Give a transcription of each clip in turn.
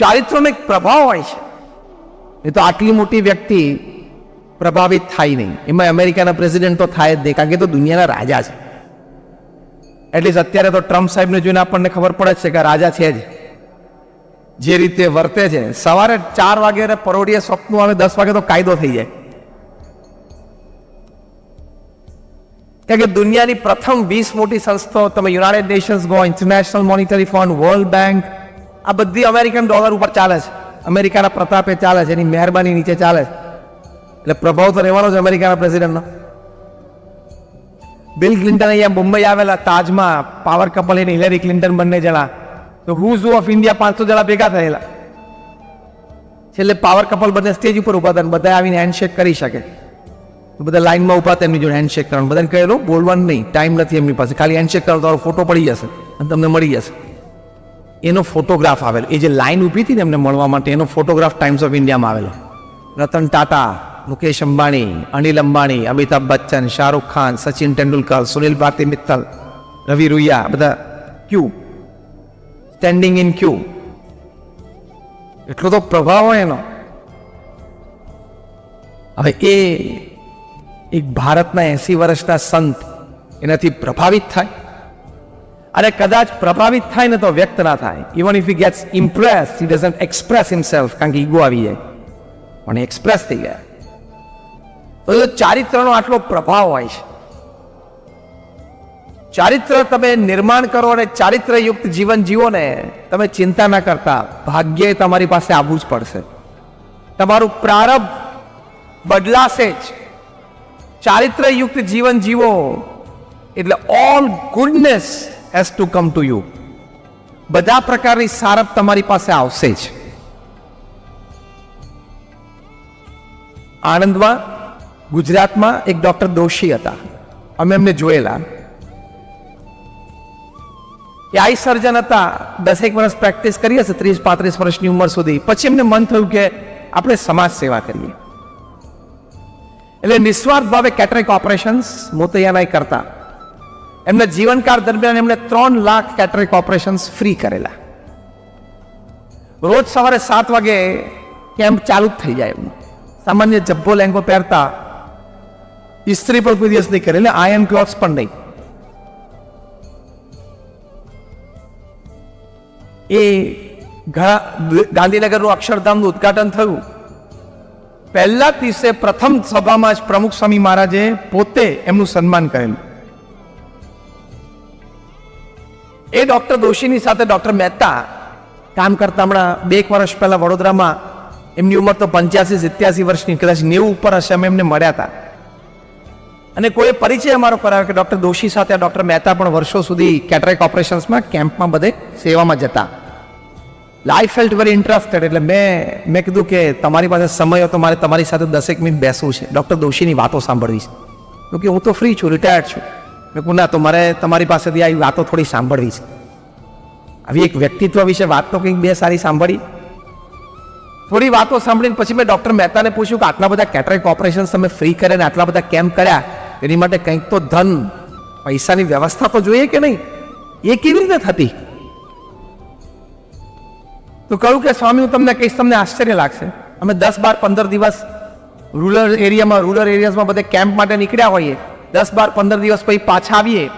ચારિત્રનો એક પ્રભાવ હોય છે. એ તો આટલી મોટી વ્યક્તિ પ્રભાવિત થાય નહીં. એમાં અમેરિકાના પ્રેસિડેન્ટ તો થાય જ નહીં, કારણ કે તો દુનિયાના રાજા છે. એટલીસ્ટ અત્યારે તો ટ્રમ્પ સાહેબને જોઈને આપણને ખબર પડે છે કે રાજા છે જ. જે રીતે વર્તે છે. સવારે ચાર વાગે અને પરોઢીએ સ્વપ્નું આવે, દસ વાગે તો કાયદો થઈ જાય. કારણ કે દુનિયાની પ્રથમ વીસ મોટી સંસ્થાઓ, તમે United Nations go International Monetary Fund World Bank આ બધી અમેરિકન ડોલર ઉપર ચાલે છે. અમેરિકાના પ્રતાપે ચાલે છે, એની મહેરબાની નીચે ચાલે છે. એટલે પ્રભાવ તો રહેવાનો છે અમેરિકાના પ્રેસિડેન્ટનો બિલ ક્લિન્ટન અહીંયા મુંબઈ આવેલા તાજમાં પાવર કપલ એને હિલેરી ક્લિન્ટન બંને જણા. તો હુઝ ઓફ ઇન્ડિયા પાંચસો જણા ભેગા થયેલા. છેલ્લે પાવર કપલ બંને સ્ટેજ ઉપર ઊભા હતા બધા આવીને હેન્ડશેક કરી શકે. બધા લાઇનમાં ઊભા તેમની જોડે હેન્ડશેક કરવાનું. બધાને કહેલું, બોલવાનું નહીં ટાઈમ નથી એમની પાસે. ખાલી હેન્ડશેક કરો તમારો ફોટો પડી જશે અને તમને મળી જશે. એનો ફોટોગ્રાફ આવેલો. એ જે લાઈન ઊભી હતી ને એમને મળવા માટે એનો ફોટોગ્રાફ ટાઈમ્સ ઓફ ઇન્ડિયામાં આવેલો. રતન ટાટા, મુકેશ અંબાણી, અનિલ અંબાણી, અમિતાભ બચ્ચન, શાહરૂખ ખાન, સચિન તેંડુલકર, સુનિલ ભારતી મિત્તલ, રવિ રૂયા બધા ક્યુ સ્ટેન્ડિંગ ઇન ક્યુ એટલો તો પ્રભાવ હોય એનો. હવે એ એક ભારતના એસી વર્ષના સંત એનાથી પ્રભાવિત થાય. અને કદાચ પ્રભાવિત થાય ને તો વ્યક્ત ના થાય. Even if he gets impress he doesn't express himself કારણ કે ઈગો આવી જાય. પણ એક્સપ્રેસ થઈ ગયા. તો એ ચારિત્રનો આટલો પ્રભાવ હોય છે. ચારિત્ર તમે નિર્માણ કરો અને ચારિત્રયુક્ત જીવન જીવો ને, તમે ચિંતા ના કરતા. ભાગ્ય તમારી પાસે આવવું જ પડશે. તમારું પ્રારંભ બદલાશે જ. ચારિત્રયુક્ત જીવન જીવો. એટલે all goodness has to come to you બધા પ્રકારની સારપ તમારી પાસે આવશે જ. આણંદમાં, ગુજરાતમાં એક ડોક્ટર દોશી હતા. અમે એમને જોયેલા. એ આઈ સર્જન હતા. દસેક વર્ષ પ્રેક્ટિસ કરી હશે, ત્રીસ, પાંત્રીસ વર્ષની ઉંમર સુધી. પછી એમને મન થયું કે આપણે સમાજ સેવા કરીએ. એટલે નિસ્વાર્થ ભાવે કેટરેક ઓપરેશન્સ મોતૈયાના કરતા. એમના જીવનકાળ દરમિયાન એમણે ત્રણ લાખ કેટરિક ઓપરેશન્સ ફ્રી કરેલા. રોજ સવારે સાત વાગે કેમ્પ ચાલુ થઈ જાય એમનું. સામાન્ય જબ્બો લેંગો પહેરતા ઇસ્ત્રી પણ કોઈ દિવસ નહીં કરે, એટલે આયન ક્લોથ્સ પણ નહીં. એ ઘણા ગાંધીનગરનું અક્ષરધામનું ઉદ્ઘાટન થયું. પહેલા દિવસે પ્રથમ સભામાં જ પ્રમુખ સ્વામી મહારાજે પોતે એમનું સન્માન કરેલું. એ ડૉક્ટર દોશીની સાથે ડૉક્ટર મહેતા કામ કરતા હમણાં બે એક વર્ષ પહેલા વડોદરામાં એમની ઉંમર તો પંચ્યાસી સિત્યાસી વર્ષની, કદાચ નેવું ઉપર હશે અમે એમને મળ્યા હતા. અને કોઈ પરિચય અમારો કરાવ્યો કે ડૉક્ટર દોશી સાથે ડૉક્ટર મહેતા પણ વર્ષો સુધી કેટરેક ઓપરેશન્સમાં, કેમ્પમાં બધે સેવામાં જતા. લાઈફ ફેલ્ટ વેરી ઇન્ટરેસ્ટેડ એટલે મેં મેં કીધું કે તમારી પાસે સમય તો મારે તમારી સાથે દસેક મિનિટ બેસવું છે. ડૉક્ટર દોશીની વાતો સાંભળવી છે. કે હું તો ફ્રી છું રિટાયર્ડ છું. મેં કહું ના, તો મારે તમારી પાસેથી આવી વાતો થોડી સાંભળવી છે. આવી એક વ્યક્તિત્વ વિશે વાત તો કંઈક બે સારી સાંભળી. થોડી વાતો સાંભળીને પછી મેં ડૉક્ટર મહેતાને પૂછ્યું કે, આટલા બધા કેટરેક ઓપરેશન તમે ફ્રી કર્યા ને આટલા બધા કેમ્પ કર્યા, એની માટે કંઈક તો ધન, પૈસાની વ્યવસ્થા તો જોઈએ કે નહીં? એ કેવી રીતે થતી? તો કહ્યું કે, સ્વામી, હું તમને કહીશ, તમને આશ્ચર્ય લાગશે. અમે દસ બાર પંદર દિવસ રૂરલ એરિયામાં રૂરલ એરિયાઝમાં બધે કેમ્પ માટે નીકળ્યા હોઈએ. દસ બાર પંદર દિવસ પછી પાછા આવીએ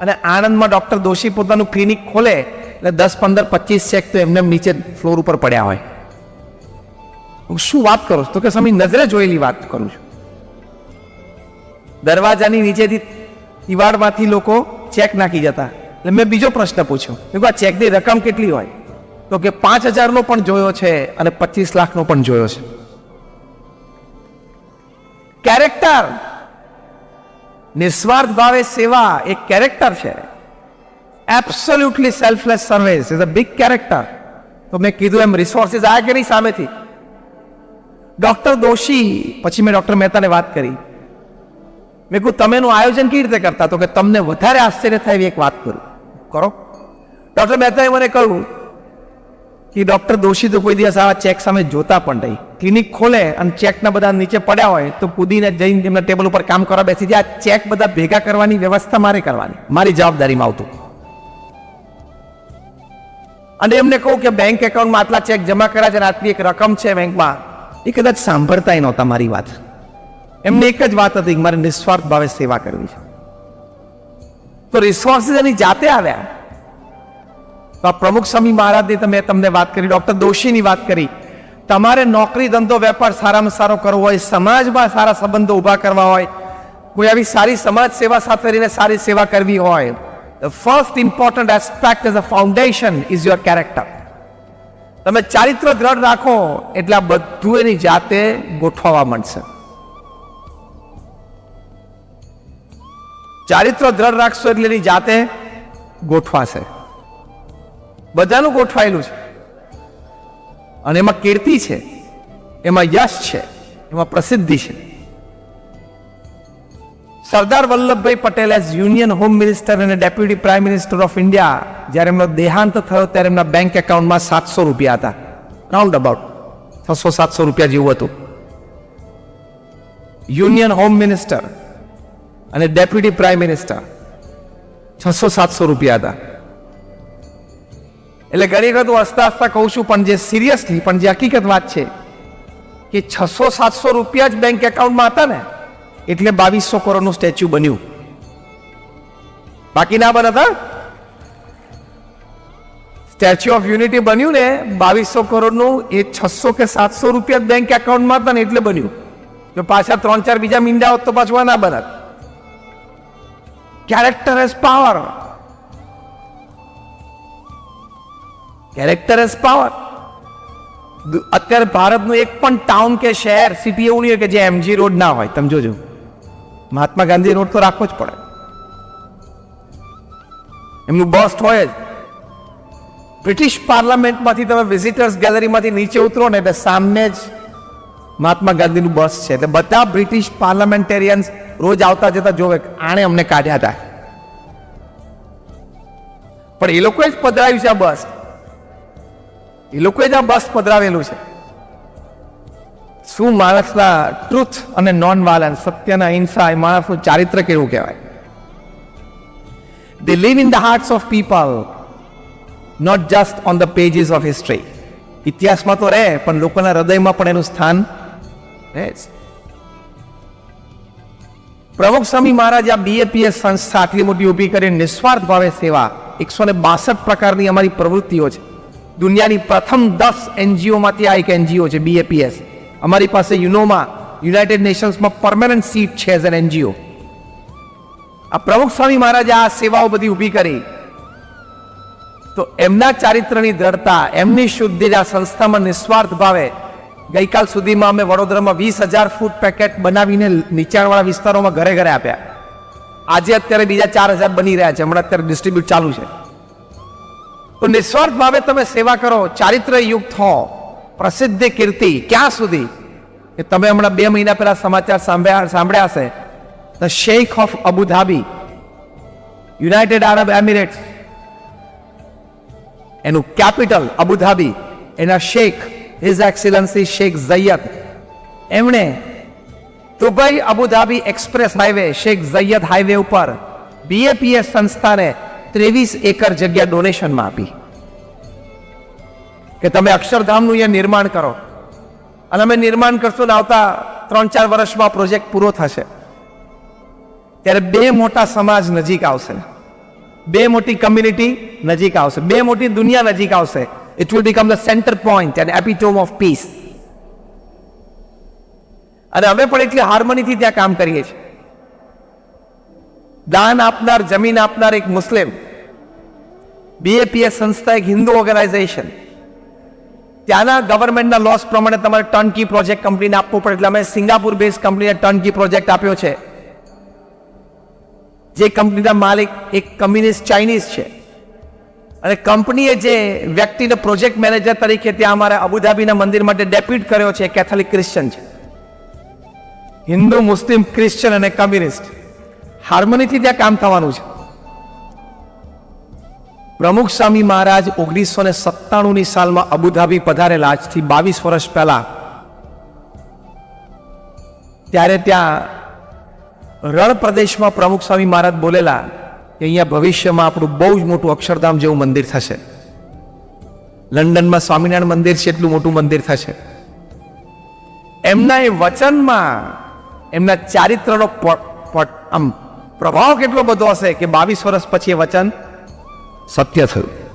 અને આણંદમાં ડૉક્ટર દોશી પોતાનું ક્લિનિક ખોલે એટલે દસ, પંદર, પચીસ ચેક તો એમને એમ નીચે ફ્લોર ઉપર પડ્યા હોય. હું શું વાત કરું છું? તો કે સ્વામી, નજરે જોયેલી વાત કરું છું. દરવાજાની નીચેથી દિવાળમાંથી લોકો ચેક નાખી જતા. એટલે મેં બીજો પ્રશ્ન પૂછ્યો. મેં આ ચેકની રકમ કેટલી હોય? તો કે, પાંચ હજારનો પણ જોયો છે અને પચીસ લાખનો પણ જોયો છે. કેરેક્ટર નિસ્વાર્થ ભાવે સેવા એક કેરેક્ટર છે. Absolutely selfless service is a big character તો મેં કીધું એમ રિસોર્સિસ આયા કે નહીં સામેથી? ડોક્ટર દોશી પછી મેં ડોક્ટર મહેતાને વાત કરી. મેં કહું તમે એનું આયોજન કેવી રીતે કરતા? તો કે, તમને વધારે આશ્ચર્ય થાય એવી એક વાત કરું. કરો. ડોક્ટર મહેતાએ મને કહ્યું કે ડોક્ટર દોશી તો કોઈ દિવસ આવા ચેક સામે જોતા પણ નહીં. ક્લિનિક ખોલે અને ચેકના બધા નીચે પડ્યા હોય તો કૂદીને જઈને એમના ટેબલ ઉપર કામ કરવા બેસી જાય. ચેક બધા ભેગા કરવાની વ્યવસ્થા મારે કરવાની. મારી જવાબદારીમાં આવતું. અને એમને કહું કે બેંક એકાઉન્ટમાં આટલા ચેક જમા કર્યા છે અને આટલી એક રકમ છે બેંકમાં એ કદાચ સાંભળતાય નહોતા મારી વાત. એમને એક જ વાત હતી કે મારે નિસ્વાર્થ ભાવે સેવા કરવી છે. તો રિસોર્સિસ એની જાતે આવ્યા. તો આ પ્રમુખ સ્વામી મહારાજની તમે તમને વાત કરી ડોક્ટર દોશીની વાત કરી. તમારે નોકરી, ધંધો, વેપાર સારામાં સારો કરવો હોય, સમાજમાં સારા સંબંધો ઊભા કરવા હોય, કોઈ આવી સારી સમાજ સેવા સાથે રહીને સારી સેવા કરવી હોય the first important aspect as a foundation is your character તમે ચારિત્ર દ્રઢ રાખો, એટલે આ બધું એની જાતે ગોઠવવા મળશે ચારિત્ર દ્રઢ રાખશો એટલે એની જાતે ગોઠવાશે. બધાનું ગોઠવાયેલું છે. અને એમાં કીર્તિ છે, એમાં યશ છે, એમાં પ્રસિદ્ધિ છે. Sardar Vallabhbhai Patel as union home minister અને deputy prime minister of India જ્યારે એમનો દેહાંત થયો ત્યારે એમના બેંક એકાઉન્ટમાં સાતસો રૂપિયા હતા. રાઉન્ડ અબાઉટ છસો સાતસો રૂપિયા જેવું હતું. યુનિયન હોમ મિનિસ્ટર અને ડેપ્યુટી પ્રાઇમ મિનિસ્ટર છસો સાતસો રૂપિયા હતા. એટલે ઘણી વખત હું હસતા હસતા કહું છું, પણ જે સિરિયસલી પણ જે હકીકત વાત છે કે છસો સાતસો રૂપિયા જ બેંક એકાઉન્ટમાં હતા ને, એટલે બાવીસો કરોડનું સ્ટેચ્યુ બન્યું. બાકી ના બનતા સ્ટેચ્યુ ઓફ યુનિટી બન્યું ને, બાવીસો કરોડનું એ છસો કે સાતસો રૂપિયા બેંક એકાઉન્ટમાં હતા ને, એટલે બન્યું. જો પાછા ત્રણ ચાર બીજા મીંડા હોત તો પાછું ના બનત. Character as power character as power અત્યારે ભારતનું એક પણ ટાઉન કે શહેર સિટી એવું નહીં હોય કે જે એમજી રોડ ના હોય. તમે જોજો. મહાત્મા ગાંધી રોડ તો રાખવો જ પડે. એમનું બસ્ટ હોય જ. બ્રિટિશ પાર્લામેન્ટમાંથી તમે વિઝિટર્સ ગેલેરીમાંથી નીચે ઉતરો ને એટલે સામે જ મહાત્મા ગાંધીનું બસ છે. એટલે બધા બ્રિટિશ પાર્લામેન્ટેરિયન્સ રોજ આવતા જતા જોવે આણે અમને કાઢ્યા હતા પણ એ લોકોએ જ પધરાવ્યું છે આ બસ એ લોકોએ જ આ બસ પધરાવેલું છે. શું માણસના ટ્રુથ અને નોન વાયલન્સ સત્યના અહિંસા એ માણસનું ચારિત્ર કેવું કહેવાય? They live in the hearts of people not just on the pages of history ઇતિહાસમાં તો રહે, પણ લોકોના હૃદયમાં પણ એનું સ્થાન રહે છે પ્રમુખ સ્વામી મહારાજ આ બીએપીએસ સંસ્થા આટલી મોટી ઊભી કરી નિસ્વાર્થ ભાવે સેવા, એકસો ને બાસઠ પ્રકારની અમારી પ્રવૃત્તિઓ છે. દુનિયાની પ્રથમ દસ એનજીઓમાંથી આ એક એનજીઓ છે બીએપીએસ અમારી પાસે યુનોમાં, યુનાઇટેડ નેશન્સમાં પરમેનન્ટ સીટ છે એઝ એન એનજીઓ. આ પ્રમુખ સ્વામી મહારાજે આ સેવાઓ બધી ઊભી કરી. તો એમના ચારિત્રની દ્રઢતા, એમની શુદ્ધિ આ સંસ્થામાં નિસ્વાર્થ ભાવે. ગઈકાલ સુધીમાં અમે વડોદરામાં વીસ હજાર ફૂટ પેકેટ બનાવીને નીચાણવાળા વિસ્તારોમાં ઘરે ઘરે આપ્યા. આજે અત્યારે બીજા ચાર હજાર બની રહ્યા છે, હમણાં અત્યારે ડિસ્ટ્રીબ્યુટ ચાલુ છે. તો નિસ્વાર્થ ભાવે તમે સેવા કરો ચારિત્ર યુક્ત હો, પ્રસિદ્ધ કીર્તિ, ક્યાં સુધી? કે તમે હમણાં બે મહિના પહેલા સમાચાર સાંભળ્યા સાંભળ્યા હશે. The sheikh of Abu Dhabi United Arab Emirates એનું કેપિટલ અબુધાબી એના sheikh his excellency sheikh Zayed એમણે Dubai Abu Dhabi express highway sheikh Zayed highway ઉપર બીએપીએસ સંસ્થાને ત્રેવીસ એકર જગ્યા ડોનેશનમાં આપી. કે તમે અક્ષરધામનું અહીંયા નિર્માણ કરો. અને અમે નિર્માણ કરશું ને આવતા ત્રણ ચાર વર્ષમાં પ્રોજેક્ટ પૂરો થશે. ત્યારે બે મોટા સમાજ નજીક આવશે. બે મોટી કમ્યુનિટી નજીક આવશે. બે મોટી દુનિયા નજીક આવશે. It will become the centre point and epitome of peace અને અમે પણ એટલી હાર્મનીથી ત્યાં કામ કરીએ છીએ. દાન આપનાર, જમીન આપનાર એક મુસ્લિમ બીએપીએસ સંસ્થા એક હિન્દુ ઓર્ગેનાઇઝેશન ત્યાંના ગવર્મેન્ટના લોસ પ્રમાણે તમારે ટર્નકી પ્રોજેક્ટ કંપનીને આપવું પડે. એટલે અમે સિંગાપુર બેઝ કંપનીને ટર્નકી પ્રોજેક્ટ આપ્યો છે. જે કંપનીના માલિક એક કમ્યુનિસ્ટ ચાઇનીઝ છે. અને કંપનીએ જે વ્યક્તિને પ્રોજેક્ટ મેનેજર તરીકે ત્યાં અમારે અબુધાબીના મંદિર માટે ડેપ્યુટ કર્યો છે કેથોલિક ક્રિશ્ચન છે. હિન્દુ, મુસ્લિમ ક્રિશ્ચન અને કમ્યુનિસ્ટ હાર્મનીથી ત્યાં કામ થવાનું છે. પ્રમુખ સ્વામી મહારાજ ઓગણીસો ને સત્તાણુંની સાલમાં અબુધાબી પધારેલા આજથી બાવીસ વર્ષ પહેલા ત્યારે ત્યાં રણ પ્રદેશમાં પ્રમુખ સ્વામી મહારાજ બોલેલા કે અહીંયા ભવિષ્યમાં આપણું બહુ જ મોટું અક્ષરધામ જેવું મંદિર થશે. લંડનમાં સ્વામિનારાયણ મંદિર છે એટલું મોટું મંદિર થશે. એમના એ વચનમાં એમના ચારિત્રનો આમ પ્રભાવ કેટલો બધો હશે કે બાવીસ વર્ષ પછી વચન સત્ય થયું?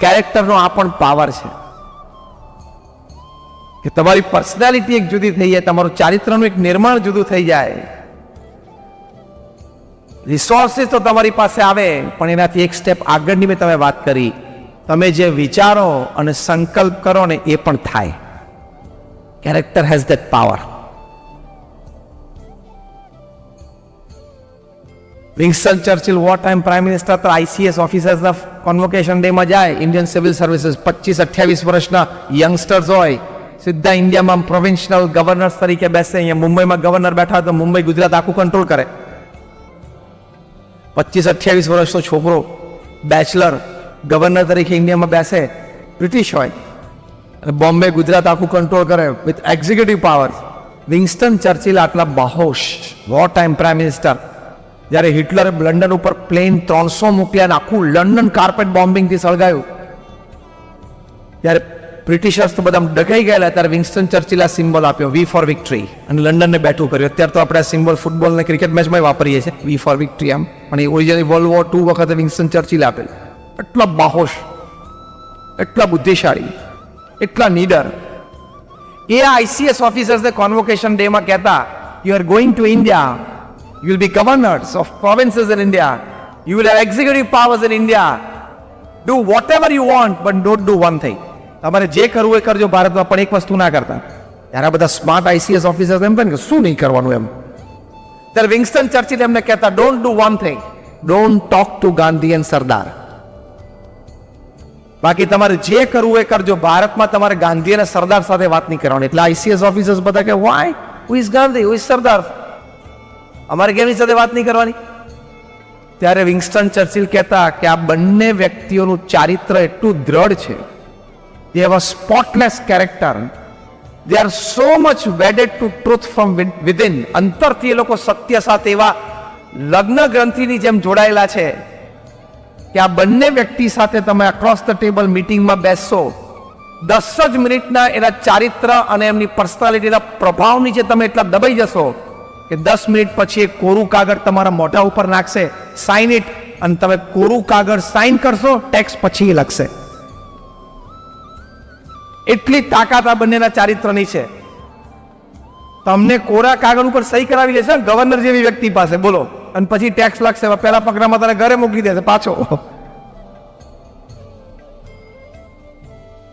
કેરેક્ટરનો આ પણ પાવર છે. કે તમારી પર્સનાલિટી એક જુદી થઈ જાય, તમારું ચારિત્રનું એક નિર્માણ જુદું થઈ જાય. રિસોર્સિસ તો તમારી પાસે આવે, પણ એનાથી એક સ્ટેપ આગળની મેં તમે વાત કરી. તમે જે વિચારો અને સંકલ્પ કરો ને એ પણ થાય. Character has that power Winston Churchill war time prime minister હતા આઈસીએસ ઓફિસર્સના કોન્વોકેશન ડેમાં જાય ઇન્ડિયન સિવિલ સર્વિસીસ પચીસ અઠ્યાવીસ વર્ષના યંગસ્ટર્સ હોય સીધા ઇન્ડિયામાં પ્રોવિન્શનલ ગવર્નર્સ તરીકે બેસે અહીંયા મુંબઈમાં ગવર્નર બેઠા તો મુંબઈ ગુજરાત આખું કંટ્રોલ કરે પચીસ અઠ્યાવીસ વર્ષનો છોકરો બેચલર ગવર્નર તરીકે ઇન્ડિયામાં બેસે બ્રિટિશ હોય અને બોમ્બે ગુજરાત આખું કંટ્રોલ કરે with executive power Winston Churchill આટલા બાહોશ વોર ટાઈમ પ્રાઇમ મિનિસ્ટર જ્યારે હિટલરે લંડન ઉપર પ્લેન ત્રણસો મોકલ્યા આખું લંડન કાર્પેટ બોમ્બિંગથી સળગાયું. ત્યારે બ્રિટિશર્સ તો બધા ડકાઈ ગયેલા, ત્યારે વિન્સ્ટન ચર્ચિલ આ સિમ્બોલ આપ્યો વી ફોર વિક્ટરી અને લંડનને બેઠું કર્યું. અત્યારે તો આપણે આ સિમ્બોલ ફૂટબોલ અને ક્રિકેટ મેચમાં વાપરીએ છીએ. વી ફોર વિક્ટરી આમ પણ એ ઓરિજિનલ વર્લ્ડ વોર ટુ વખતે વિન્સ્ટન ચર્ચિલ આપેલ. એટલા બાહોશ, એટલા બુદ્ધિશાળી, એટલા નીડર. એ આઈસીએસ ઓફિસર્સને કોન્વોકેશન ડેમાં કહેતા you are going to India you will be governors of provinces in India you will have executive powers in India do whatever you you want don't do one thing તમારે જે કરવું એ કરજો, ભારતમાં પણ એક વસ્તુ ના કરતા. ત્યારે આ બધા સ્માર્ટ આઈસીએસ ઓફિસર્સ એમ કે શું નહીં કરવાનું એમ. ત્યારે વિંગસ્ટન ચર્ચિલ એમને કહેતા don't do one thing don't talk to Gandhi and Sardar બાકી તમારે જે કરવું એ કરજો, ભારતમાં તમારે ગાંધી અને સરદાર સાથે વાત નહીં કરવાની. એટલે આઈસીએસ ઓફિસર્સ બધા કે why who is Gandhi who is Sardar અમારે કેમની સાથે વાત નહીં કરવાની? ત્યારે વિંગસ્ટન ચર્ચિલ કહેતા કે આ બંને વ્યક્તિઓનું ચારિત્ર એટલું દ્રઢ છે. They have a spotless character they are so much wedded to truth from within અંતરથી એ લોકો સત્ય સાથે એવા લગ્ન ગ્રંથિની જેમ જોડાયેલા છે કે આ બંને વ્યક્તિ સાથે તમે અક્રોસ ધ ટેબલ મિટિંગમાં બેસશો દસ જ મિનિટના એના ચારિત્ર અને એમની પર્સનાલિટીના પ્રભાવ નીચે તમે એટલા દબાઈ જશો કે દસ મિનિટ પછી એક કોરું કાગળ તમારા મોઢા ઉપર નાખશે સાઇન ઇટ અને તમે કોરું કાગળ સાઇન કરશો ટેક્સ પછી લખશે. એટલી તાકાત આ બંનેના ચારિત્રની છે. તમને કોરા કાગળ ઉપર સહી કરાવી ને ગવર્નર જેવી વ્યક્તિ પાસે, બોલો. અને પછી ટેક્સ લાગશે પહેલા પગલામાં તારે ઘરે મોકલી દેશે, પાછો.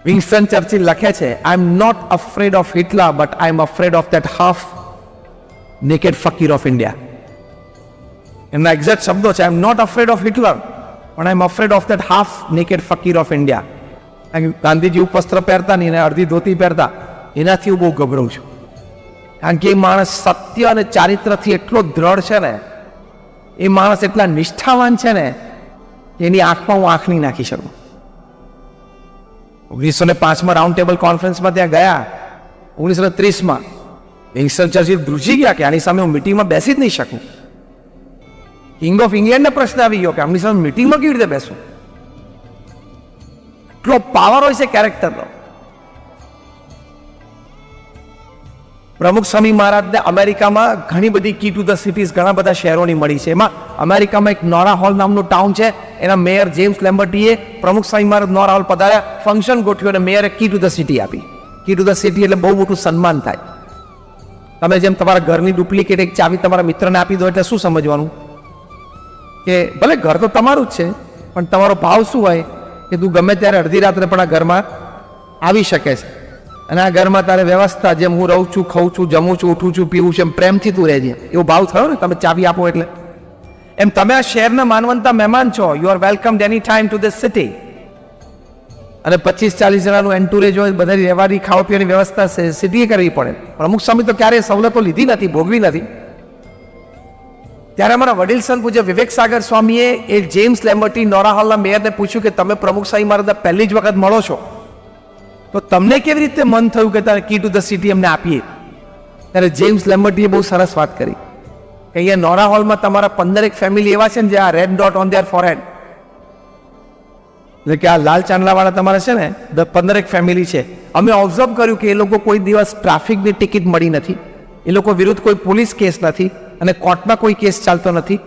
વિન્સ્ટન ચર્ચિલ લખે છે I am not afraid of Hitler but I am afraid of that half naked fakir of India એમના એક્ઝેક્ટ શબ્દો છે I am not afraid of Hitler પણ I am afraid of that half naked fakir of India Gandhiji ઉપવસ્ત્ર પહેરતા નહીં અને અડધી ધોતી પહેરતા એનાથી હું બહુ ગભરાઉં છું કારણ કે એ માણસ સત્ય અને ચારિત્રથી એટલો દ્રઢ છે ને એ માણસ એટલા નિષ્ઠાવાન છે ને એની આંખમાં હું આંખ નહીં નાખી શકું ઓગણીસો ને પાંચમાં રાઉન્ડ ટેબલ કોન્ફરન્સમાં ત્યાં ગયા ઓગણીસો ને ત્રીસમાં વિન્સ્ટન ધ્રુજી ગયા કે આની સામે હું મિટિંગમાં બેસી જ નહીં શકું? કિંગ ઓફ ઇંગ્લેન્ડને પ્રશ્ન આવી ગયો કે આમની સામે મિટિંગમાં કેવી રીતે બેસું? એટલો પાવર હોય છે કેરેક્ટરનો પ્રમુખ સ્વામી મહારાજને અમેરિકામાં ઘણી બધી કી ટુ ધ સિટીઝ ઘણા બધા શહેરોની મળી છે. એમાં અમેરિકામાં એક નોરા હોલ નામનું ટાઉન છે. એના મેયર જેમ્સ લેમ્બર્ટીએ પ્રમુખ સ્વામી મહારાજ નોરા હોલ પધાર્યા. ફંક્શન ગોઠવ્યું અને મેયરે કી ટુ ધ સિટી આપી. કી ટુ ધ સિટી એટલે બહુ મોટું સન્માન થાય. તમે જેમ તમારા ઘરની ડુપ્લિકેટ એક ચાવી તમારા મિત્રને આપી દો એટલે શું સમજવાનું? કે ભલે ઘર તો તમારું જ છે, પણ તમારો ભાવ શું હોય કે તું ગમે ત્યારે અડધી રાત્રે પણ આ ઘરમાં આવી શકે છે. અને આ ઘરમાં તારે વ્યવસ્થા જેમ હું રહું છું, ખાઉં છું, જમું છું, ઉઠું છું, પીવું છું, એમ પ્રેમથી તું રહેજે. એવો ભાવ થયો ને, તમે ચાવી આપો એટલે. એમ તમે આ શહેરના માનવંતા મહેમાન છો you are welcome any time to this city અને પચીસ ચાલીસ જણાનું એન્ટુરેજ હોય, બધાની રહેવાની ખાવા પીવાની વ્યવસ્થા સિટીએ કરવી પડે. પણ અમુક સમય તો ક્યારેય સવલતો લીધી નથી, ભોગવી નથી. ત્યારે અમારા વડીલ સંત પૂજ્ય વિવેક સાગર સ્વામીએ એ જેમ્સ લેમ્બર્ટી નોરા હોલના મેયરને પૂછ્યું કે તમે પ્રમુખ સાંઈ મારા પહેલી જ વખત મળો છો? તો તમને કેવી રીતે મન થયું કે તારે કી ટુ ધ સિટી અમને આપીએ? ત્યારે જેમ્સ લેમ્બર્ટીએ બહુ સરસ વાત કરી. કે અહીંયા નોરા હોલમાં તમારા પંદરેક ફેમિલી એવા છે ને જે આ red dot on their forehead. એટલે કે આ લાલ ચાંદલાવાળા તમારે છે ને પંદરેક ફેમિલી છે. અમે ઓબ્ઝર્વ કર્યું કે એ લોકો કોઈ દિવસ ટ્રાફિકની ટિકિટ મળી નથી. એ લોકો વિરુદ્ધ કોઈ પોલીસ કેસ નથી અને કોર્ટમાં કોઈ કેસ ચાલતો નથી.